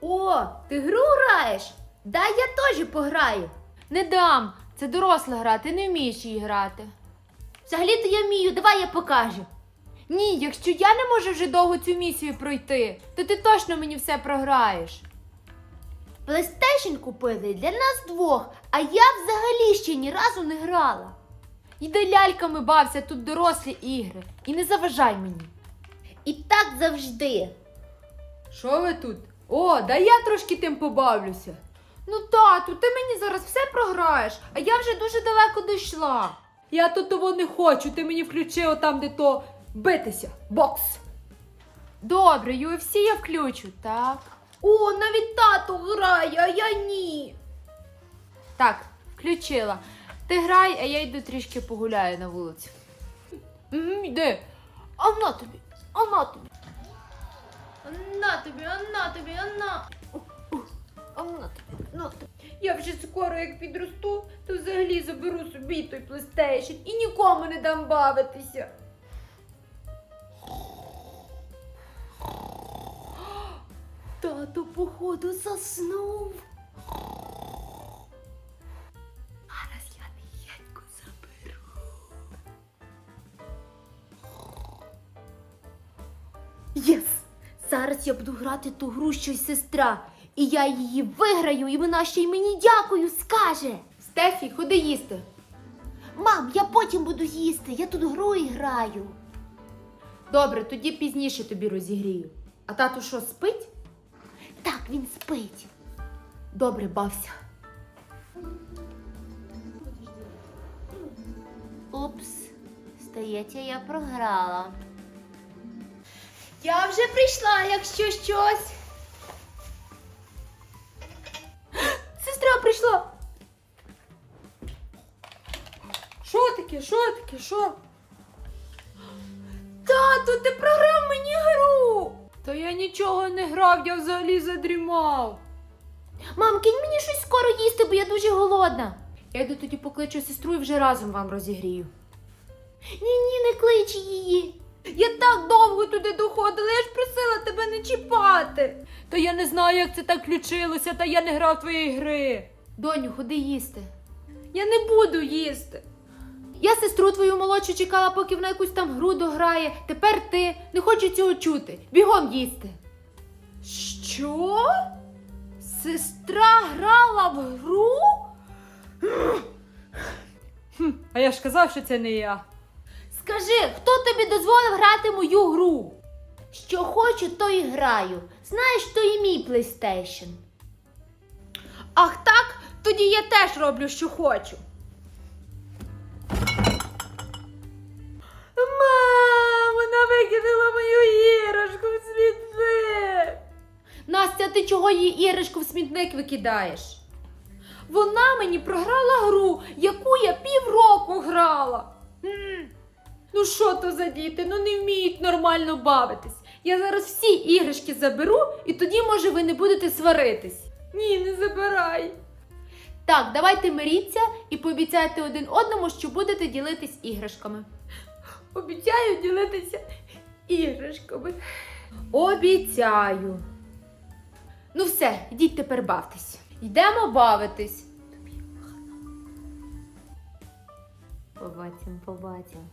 О, ти гру граєш? Дай я теж пограю. Не дам. Це доросла гра, ти не вмієш її грати. Взагалі-то я вмію, давай я покажу. Ні, якщо я не можу вже довго цю місію пройти, то ти точно мені все програєш. PlayStation купили для нас двох, а я взагалі ще ні разу не грала. Йди ляльками бався, тут дорослі ігри. І не заважай мені. І так завжди. Що ви тут? О, да я трошки тим побавлюся. Ну, тату, ти мені зараз все програєш, а я вже дуже далеко дійшла. Я тут того не хочу, ти мені включи отам, де то битися. Бокс. Добре, UFC я включу, так. О, навіть тато грає, а я ні. Так, включила. Ти грай, а я йду трішки погуляю на вулиці. Йди. А на тобі, а тобі. А тобі, на тобі, а на. Тобі, на тобі. Я вже скоро, як підросту, то взагалі заберу собі той PlayStation і нікому не дам бавитися. Тато, походу, заснув. Єс! Зараз я буду грати ту гру, що й сестра. І я її виграю, і вона ще й мені дякую скаже. Стефі, ходи їсти. Мам, я потім буду їсти, я тут гру і граю. Добре, тоді пізніше тобі розігрію. А тату що, спить? Так, він спить. Добре, бався. Упс, здається, я програла. Я вже прийшла, якщо щось. Сестра прийшла. Що таке? Що таке? Що? Тату, ти програв мені гру. Та я нічого не грав, я взагалі задрімав. Мам, кинь мені щось скоро їсти, бо я дуже голодна. Я йду тоді покличу сестру і вже разом вам розігрію. Ні, ні, не чіпати. Та я не знаю, як це так включилося, та я не грав твоєї гри. Доню, ходи їсти. Я не буду їсти. Я сестру твою молодшу чекала, поки вона якусь там гру дограє. Тепер ти не хочу цього чути. Бігом їсти. Що? Сестра грала в гру? Хм, а я ж казав, що це не я. Скажи, хто тобі дозволив грати мою гру? Що хочу, то і граю. Знаєш, то і мій PlayStation. Ах так? Тоді я теж роблю, що хочу. Мам, вона викинула мою іграшку в смітник. Настя, ти чого її іграшку в смітник викидаєш? Вона мені програла гру, яку я півроку грала. Ну що то за діти? Ну не вміють нормально бавитись. Я зараз всі іграшки заберу, і тоді, може, ви не будете сваритись. Ні, не забирай. Так, давайте миріться і пообіцяйте один одному, що будете ділитись іграшками. Обіцяю ділитися іграшками. Обіцяю. Ну все, йдіть тепер бавтесь. Йдемо бавитись. Побачимо, побачимо.